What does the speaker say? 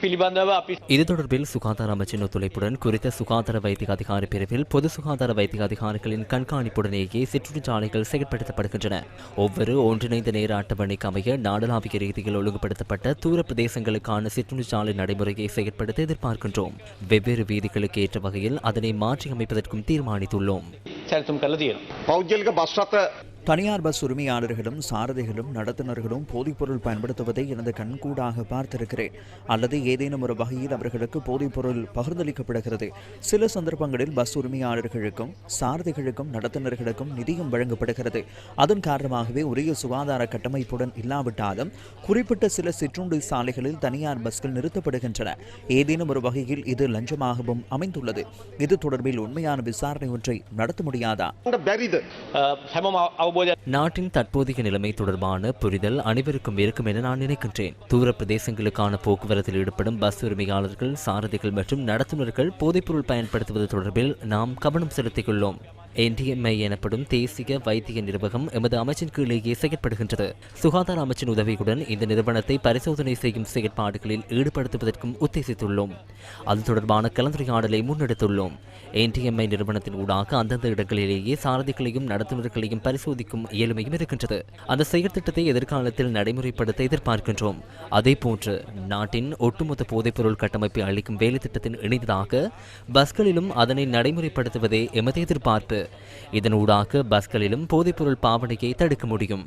පිළිබඳව අපි இது தொடர்பில் சுகாதார அமைச்சின் ஒத்துழைப்புடன் குறித்த சுகாதார வைத்திய அதிகாரி பிரிவில் பொது சுகாதார வைத்திய அதிகாரிகளின் கண்காணிப்புடனேயே சிற்றுச்சாலைகள் செயல்படுத்தப்படுகின்றன ஒவ்வொரு ஒன்றிணைந்த நேர அட்டவணைக்கு அமைய நாடளாவிய ரீதியில் ஒழுங்குபடுத்தப்பட்ட தூர பிரதேசங்களுக்கான சிற்றுச்சாலை நடைமுறையை செயற்படுத்த எதிர்பார்க்கின்றோம் வெவ்வேறு வீதிகளுக்கு ஏற்ற வகையில் அதனை மாற்றியமைப்பதற்கும் தீர்மானித்துள்ளோம் தனியார் பஸ் உரிமையாளர்களும் சாரதிகளும் நடத்துனர்களும் போதைப்பொருள் பயன்படுத்துவதை எனது கண்கூடாக பார்த்திருக்கிறேன். அல்லது ஏதேனும் ஒரு வகையில் அவர்களுக்கு போதைப்பொருள் பகிர்ந்தளிக்கப்படுகிறது. சில சந்தர்ப்பங்களில் பஸ் உரிமையாளர்களுக்கும் சாரதிகளுக்கும் நடத்துனர்களுக்கும் நிதியும் வழங்கப்படுகிறது. அதன் காரணமாகவே உரிய சுகாதார கட்டமைப்புடன் இல்லாவிட்டாலும் குறிப்பிட்ட சில சிற்றுண்டி சாலைகளில் தனியார் பஸ்கள் நிறுத்தப்படுகின்றன. ஏதேனும் ஒரு வகையில் இது லஞ்சமாகவும் அமைந்துள்ளது. இது தொடர்பில் உண்மையான விசாரணை ஒன்றை நடத்த முடியாதா? நாட்டின் தற்போதைய நிலைமை தொடர்பான புரிதல் அனைவருக்கும் இருக்கும் என நான் நினைக்கின்றேன். தூர பிரதேசங்களுக்கான போக்குவரத்தில் ஈடுபடும் பஸ் உரிமையாளர்கள் சாரதிகள் மற்றும் நடத்துனர்கள் போதைப்பொருள் பயன்படுத்துவது தொடர்பில் நாம் கவனம் செலுத்தியுள்ளோம் என்டிஎம்ஐ எனப்படும் தேசிய வைத்திய நிர்வாகம் எமது அமைச்சின் கீழேயே செயற்படுகின்றது. சுகாதார அமைச்சின் உதவியுடன் இந்த நிறுவனத்தை பரிசோதனை செய்யும் செயற்பாடுகளில் ஈடுபடுத்துவதற்கும் உத்தேசித்துள்ளோம். அது தொடர்பான கலந்துரையாடலை முன்னெடுத்துள்ளோம். என்டிஎம்ஐ நிறுவனத்தின் ஊடாக அந்தந்த இடங்களிலேயே சாரதிகளையும் நடத்துனர்களையும் பரிசோதிக்கும் இயலுமையும் இருக்கின்றது. அந்த செயற்திட்டத்தை எதிர்காலத்தில் நடைமுறைப்படுத்த எதிர்பார்க்கின்றோம். அதேபோன்று நாட்டின் ஒட்டுமொத்த போதைப்பொருள் கட்டமைப்பை அளிக்கும் வேலை திட்டத்தின் இணைந்ததாக பஸ்களிலும் அதனை நடைமுறைப்படுத்துவதே எமது எதிர்பார்ப்பு. இதன் இதனூடாக பஸ்களிலும் போதைப்பொருள் பாவனையை தடுக்க முடியும்.